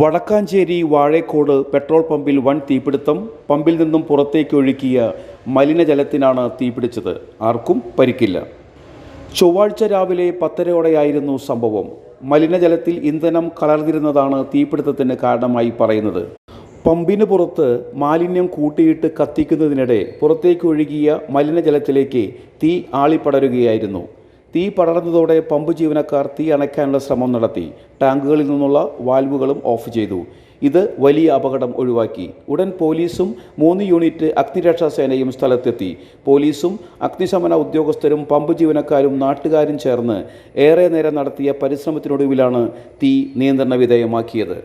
Vadakkanchery വാഴേക്കോട് petrol പമ്പിൽ വൻ തീപിടുത്തം പമ്പിൽ നിന്നും പുറത്തേക്ക് ഒഴുക്കിയ മലിനജലത്തിനാണ് തീപിടിച്ചത്. ആർക്കും പരിക്കില്ല. ചൊവ്വാഴ്ച രാവിലെ പത്തരയോടെയായിരുന്നു സംഭവം. മലിനജലത്തിൽ ഇന്ധനം കലർന്നിരുന്നതാണ് തീപിടുത്തത്തിന് കാരണമായി പറയുന്നത്. പമ്പിന് പുറത്ത് മാലിന്യം കൂട്ടിയിട്ട് കത്തിക്കുന്നതിനിടെ പുറത്തേക്ക് ഒഴുകിയ മലിനജലത്തിലേക്ക് തീ ആളിപ്പടരുകയായിരുന്നു. തീ പടർന്നതോടെ പമ്പ് ജീവനക്കാർ തീ അണയ്ക്കാനുള്ള ശ്രമം നടത്തി. ടാങ്കുകളിൽ നിന്നുള്ള വാൽവുകളും ഓഫ് ചെയ്തു. ഇത് വലിയ അപകടം ഒഴിവാക്കി. ഉടൻ പോലീസും മൂന്ന് യൂണിറ്റ് അഗ്നിരക്ഷാ സേനയും സ്ഥലത്തെത്തി. പോലീസും അഗ്നിശമന ഉദ്യോഗസ്ഥരും പമ്പ് ജീവനക്കാരും നാട്ടുകാരും ചേർന്ന് ഏറെ നേരം നടത്തിയ പരിശ്രമത്തിനൊടുവിലാണ് തീ നിയന്ത്രണ വിധേയമാക്കിയത്.